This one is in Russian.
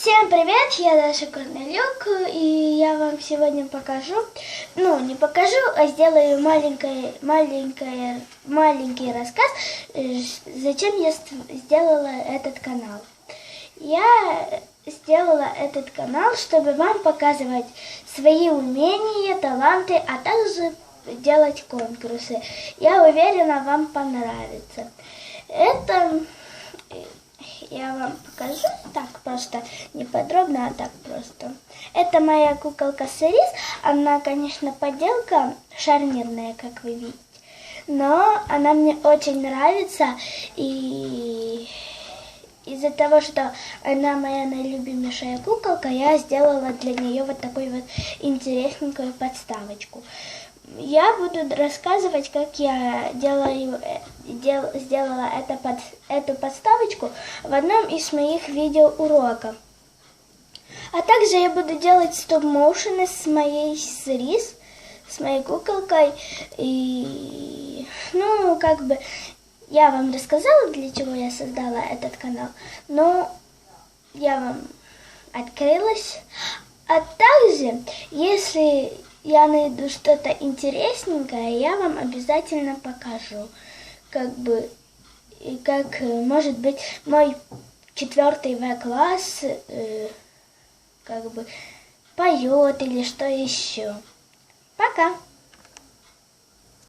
Всем привет, я Даша Корнелюк, и я вам сегодня покажу, ну, не покажу, а сделаю маленькое, маленькое, маленький рассказ, э, зачем я сделала этот канал. Я сделала этот канал, чтобы вам показывать свои умения, таланты, а также делать конкурсы. Я уверена, вам понравится. Это я вам покажу так просто, не подробно, а так просто. Это моя куколка Сирис. Она, конечно, подделка шарнирная, как вы видите. Но она мне очень нравится. И из-за того, что она моя наилюбимейшая куколка, я сделала для нее вот такую вот интересненькую подставочку я буду рассказывать, как я делаю, э, дел, сделала это под, эту подставочку в одном из моих видеоуроков. А также я буду делать стоп-моушены с моей срис, с моей куколкой. И, ну, как бы, я вам рассказала, для чего я создала этот канал, но я вам открылась. А также, если я найду что-то интересненькое, я вам обязательно покажу. Как бы, как, э, может быть, мой четвертый В-класс, э, как бы, поет или что еще. Пока!